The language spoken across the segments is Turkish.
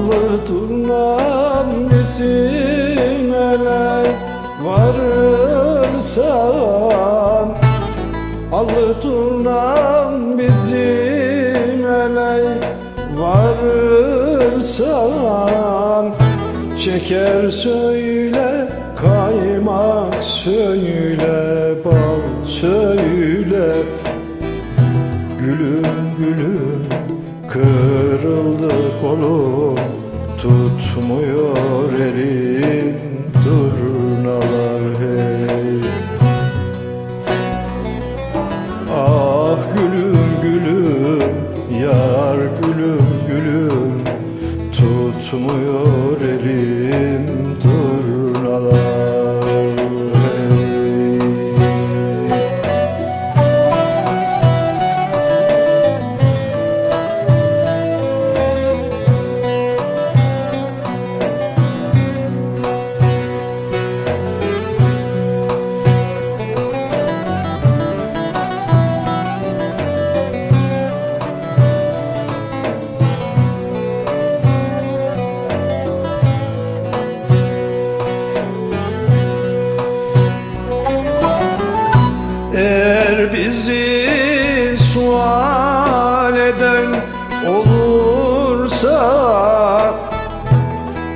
Allı turnam bizim ele varırsan Allı turnam bizim ele varırsan Şeker söyle, kaymak söyle, bal söyle. Gülüm gülüm kırıldı kolum Tutmuyor elim. Durnalar hey. Ah gülüm gülüm yar gülüm gülüm. Tutmuyor bizi sual eden olursa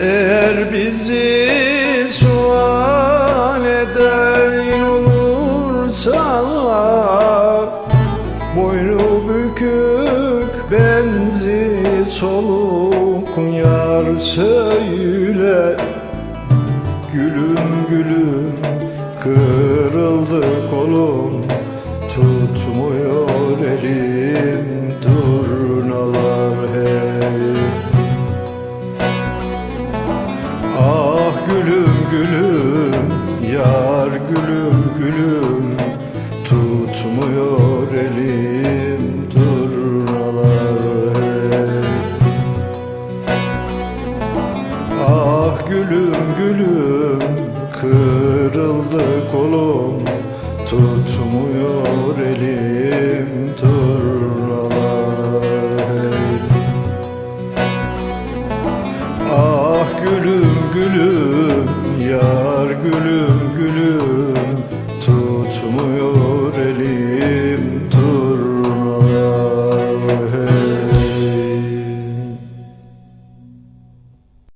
Eğer bizi sual eden olursa Boynu bükük benzi soluk yar söyle. Gülüm gülüm kırıldı kolum Tutmuyor elim durnalar hey Ah gülüm gülüm yar gülüm gülüm Tutmuyor elim durnalar hey Ah gülüm gülüm kırıldı kolum Tutmuyor elim gülüm gül